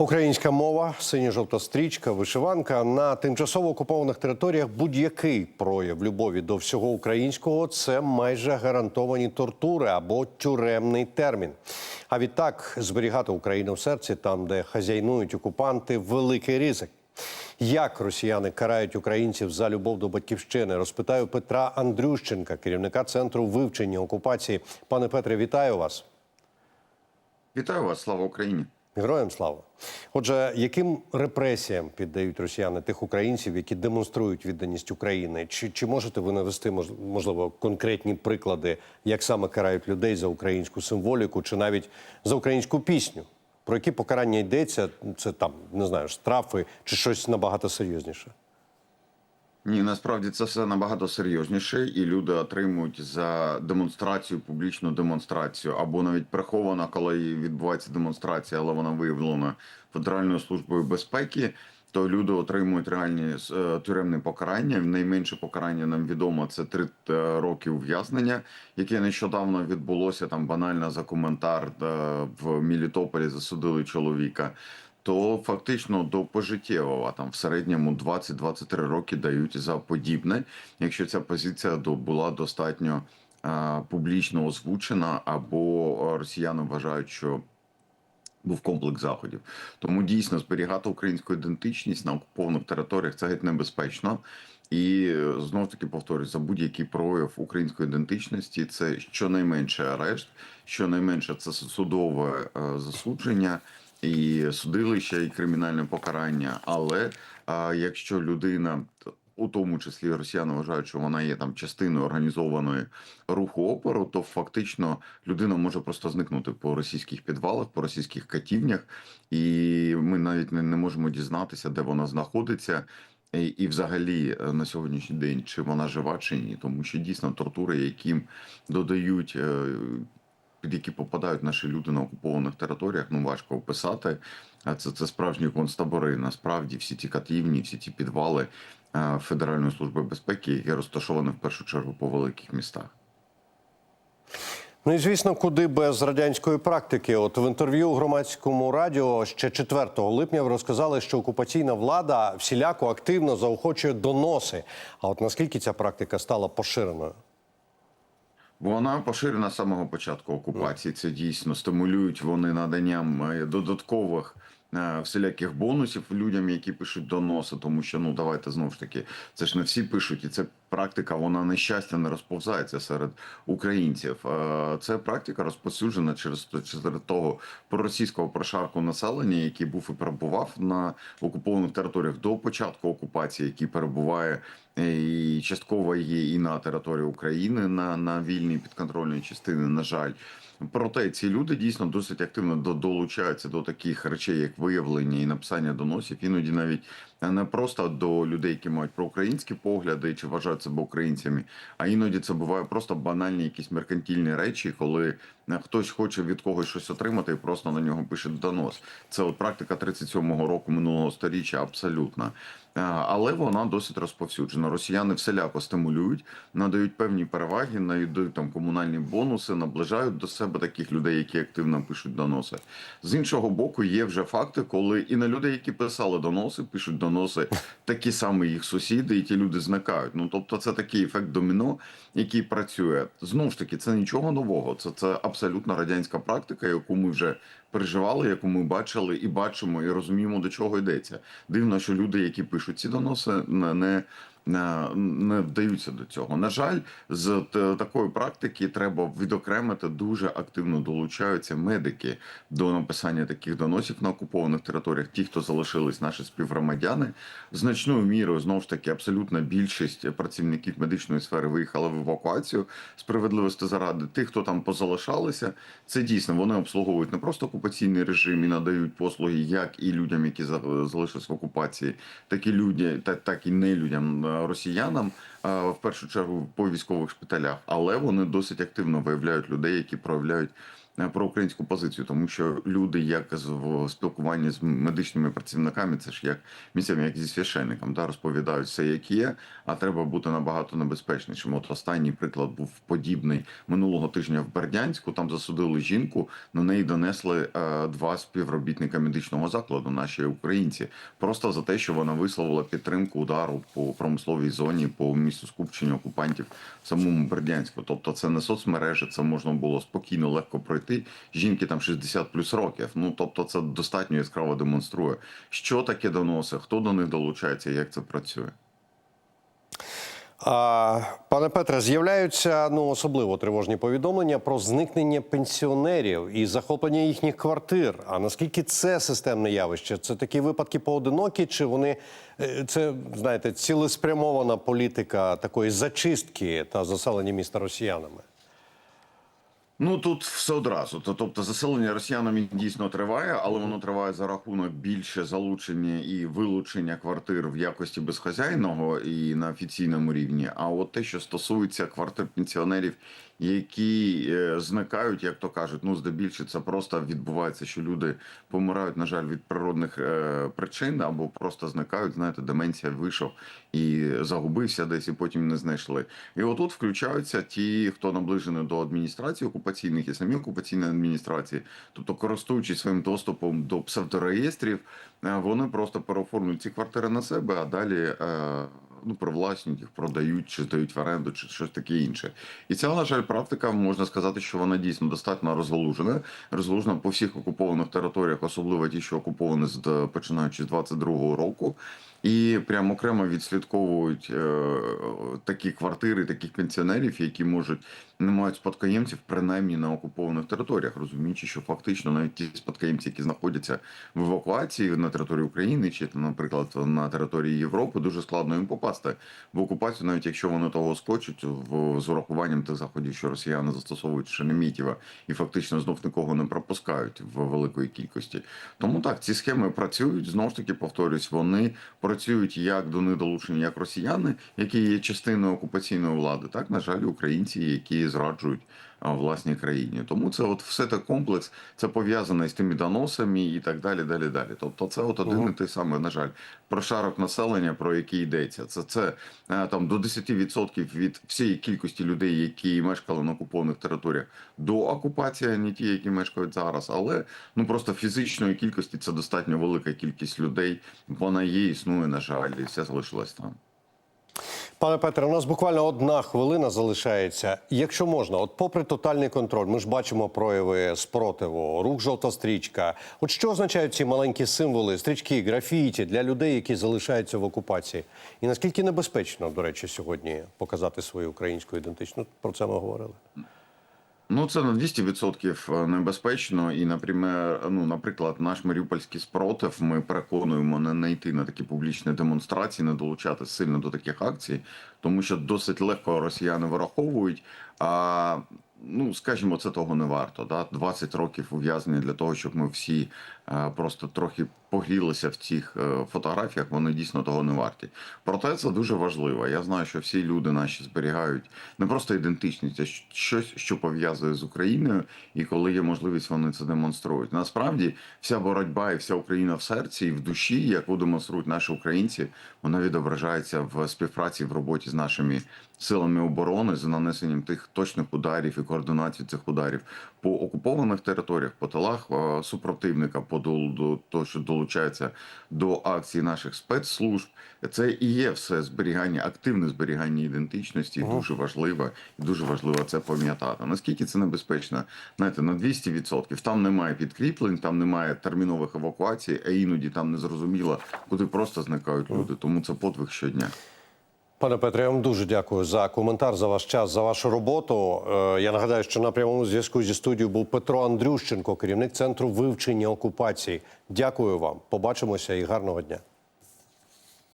Українська мова, синьо-жовта стрічка, вишиванка на тимчасово окупованих територіях будь-який прояв любові до всього українського це майже гарантовані тортури або тюремний термін. А відтак зберігати Україну в серці, там, де хазяйнують окупанти, великий ризик. Як росіяни карають українців за любов до батьківщини? Розпитаю Петра Андрющенка, керівника центру вивчення окупації. Пане Петре, вітаю вас. Вітаю вас, слава Україні. Героям слава. Отже, яким репресіям піддають росіяни тих українців, які демонструють відданість України? Чи, чи можете ви навести мож- можливо конкретні приклади, як саме карають людей за українську символіку, чи навіть за українську пісню? Про які покарання йдеться? Це там не знаю, штрафи чи щось набагато серйозніше? Ні, насправді це все набагато серйозніше, і люди отримують за демонстрацію, публічну демонстрацію, або навіть прихована, коли відбувається демонстрація, але вона виявлена Федеральною службою безпеки. То люди отримують реальні е, тюремне покарання. Найменше покарання нам відомо це три е, роки ув'язнення, яке нещодавно відбулося там банально за коментар е, в Мілітополі засудили чоловіка. То фактично до пожиттєвого там в середньому 20-23 роки дають за подібне, якщо ця позиція була достатньо е, публічно озвучена, або росіяни вважають, що був комплекс заходів. Тому дійсно зберігати українську ідентичність на окупованих територіях це геть небезпечно. І е, знов таки повторюсь, за будь-який прояв української ідентичності це щонайменше арешт, щонайменше це судове е, засудження і судилище, і кримінальне покарання. Але е, якщо людина у тому числі росіяни вважають, що вона є там частиною організованої руху опору, то фактично людина може просто зникнути по російських підвалах, по російських катівнях, і ми навіть не, не можемо дізнатися, де вона знаходиться. І, і взагалі е, на сьогоднішній день чи вона жива, чи ні, тому що дійсно тортури, яким додають е, під які попадають наші люди на окупованих територіях, ну важко описати. Це, це справжні концтабори. Насправді всі ті катівні, всі ті підвали е, Федеральної служби безпеки, які розташовані в першу чергу по великих містах. Ну і звісно, куди без радянської практики. От в інтерв'ю громадському радіо ще 4 липня ви розказали, що окупаційна влада всіляко активно заохочує доноси. А от наскільки ця практика стала поширеною? Вона поширена з самого початку окупації. Це дійсно стимулюють вони наданням е, додаткових всіляких бонусів людям, які пишуть доноси, тому що ну давайте знову ж таки, це ж не всі пишуть, і це практика, вона на щастя не розповзається серед українців. Е, Це практика розповсюджена через через того проросійського прошарку населення, який був і перебував на окупованих територіях до початку окупації, який перебуває е, і частково є і на території України на, на вільній підконтрольній частини. На жаль. Проте ці люди дійсно досить активно до- долучаються до таких речей, як виявлення і написання доносів, іноді навіть не просто до людей, які мають проукраїнські погляди чи вважають себе українцями, а іноді це буває просто банальні якісь меркантильні речі, коли е, хтось хоче від когось щось отримати і просто на нього пише донос. Це от практика 37-го року минулого сторіччя абсолютно. Е, Але вона досить розповсюджена. Росіяни вселяко стимулюють, надають певні переваги, надають там комунальні бонуси, наближають до себе таких людей, які активно пишуть доноси. З іншого боку, є вже факти, коли і на людей, які писали доноси, пишуть доноси такі самі їх сусіди, і ті люди зникають. Ну тобто, це такий ефект доміно, який працює. Знову ж таки, це нічого нового. Це, це абсолютно радянська практика, яку ми вже переживали, яку ми бачили і бачимо, і розуміємо, до чого йдеться. Дивно, що люди, які пишуть ці доноси, не. Не вдаються до цього. На жаль, з такої практики треба відокремити дуже активно долучаються медики до написання таких доносів на окупованих територіях. Ті, хто залишились наші співгромадяни, значною мірою знову ж таки абсолютна більшість працівників медичної сфери виїхала в евакуацію справедливості заради. Тих, хто там позалишалися, це дійсно вони обслуговують не просто окупаційний режим і надають послуги як і людям, які за- залишились в окупації, так і людям, так, і не людям росіянам. В першу чергу по військових шпиталях, але вони досить активно виявляють людей, які проявляють е, про українську позицію, тому що люди, як в спілкуванні з медичними працівниками, це ж як місцями, як зі священником, да, розповідають все, як є, а треба бути набагато небезпечнішим. От останній приклад був подібний минулого тижня в Бердянську. Там засудили жінку, на неї донесли е, два співробітника медичного закладу, наші українці, просто за те, що вона висловила підтримку удару по промисловій зоні, по місту скупчення окупантів в самому Бердянську. Тобто, це не соцмережі, це можна було спокійно, легко пройти. Жінки там 60 плюс років. Ну тобто, це достатньо яскраво демонструє, що таке доноси, хто до них долучається, як це працює. Пане Петре, з'являються ну особливо тривожні повідомлення про зникнення пенсіонерів і захоплення їхніх квартир. А наскільки це системне явище? Це такі випадки поодинокі, чи вони е, це знаєте цілеспрямована політика такої зачистки та заселення міста росіянами? Ну тут все одразу. Тобто заселення росіянами дійсно триває, але воно триває за рахунок більше залучення і вилучення квартир в якості безхазяйного і на офіційному рівні. А от те, що стосується квартир пенсіонерів, які е, зникають, як то кажуть, ну здебільшого це просто відбувається, що люди помирають, на жаль, від природних е, причин або просто зникають. Знаєте, деменція вийшов і загубився десь, і потім не знайшли. І отут включаються ті, хто наближений до адміністрації окупаційних і самі окупаційні адміністрації, тобто користуючись своїм доступом до псевдореєстрів, е, вони просто переоформлюють ці квартири на себе, а далі. е, Ну, привласнюють їх, продають чи здають в оренду, чи щось таке інше. І ця, на жаль, практика можна сказати, що вона дійсно достатньо розгалужена. Розгалужена по всіх окупованих територіях, особливо ті, що окуповані з починаючи з 22-го року. І прямо окремо відслідковують е, такі квартири, таких пенсіонерів, які можуть не мають спадкоємців, принаймні на окупованих територіях, розуміючи, що фактично навіть ті спадкоємці, які знаходяться в евакуації на території України чи, наприклад, на території Європи, дуже складно їм попасти в окупацію, навіть якщо вони того скочуть в з урахуванням тих заходів, що росіяни застосовують Шереметьєва і фактично знов нікого не пропускають в великої кількості. Тому так ці схеми працюють. Знову ж таки, повторюсь, вони працюють як до них як росіяни, які є частиною окупаційної влади, так на жаль, українці, які зраджують власній країні. Тому це от все так комплекс, це пов'язане з тими доносами і так далі. Далі, далі. Тобто, це от один і той самий, на жаль, прошарок населення, про який йдеться. Це це е, там до 10% від всієї кількості людей, які мешкали на окупованих територіях до окупації, а не ті, які мешкають зараз. Але ну просто фізичної кількості це достатньо велика кількість людей. Вона є, існує, на жаль, і все залишилось там. Пане Петре, у нас буквально одна хвилина залишається. Якщо можна, от попри тотальний контроль, ми ж бачимо прояви спротиву, рух жовта стрічка. От що означають ці маленькі символи, стрічки, графіті для людей, які залишаються в окупації? І наскільки небезпечно, до речі, сьогодні показати свою українську ідентичність? Про це ми говорили. Ну, це на 200% небезпечно. І, наприклад, ну, наприклад, наш маріупольський спротив, ми переконуємо не, йти на такі публічні демонстрації, не долучати сильно до таких акцій, тому що досить легко росіяни вираховують. А ну, скажімо, це того не варто. Да? 20 років ув'язнення для того, щоб ми всі е, просто трохи погрілися в цих е, фотографіях, вони дійсно того не варті. Проте це дуже важливо. Я знаю, що всі люди наші зберігають не просто ідентичність, а щось, що пов'язує з Україною, і коли є можливість, вони це демонструють. Насправді, вся боротьба і вся Україна в серці і в душі, яку демонструють наші українці, вона відображається в співпраці в роботі з нашими силами оборони за нанесенням тих точних ударів і координації цих ударів по окупованих територіях, по тилах е, супротивника, по до того, що долучається до акцій наших спецслужб. Це і є все зберігання, активне зберігання ідентичності, дуже важливо, і дуже важливо це пам'ятати. Наскільки це небезпечно? Знаєте, на 200%. Там немає підкріплень, там немає термінових евакуацій, а іноді там не зрозуміло, куди просто зникають люди. Тому це подвиг щодня. Пане Петре, я вам дуже дякую за коментар, за ваш час, за вашу роботу. Е, Я нагадаю, що на прямому зв'язку зі студією був Петро Андрющенко, керівник центру вивчення окупації. Дякую вам. Побачимося і гарного дня.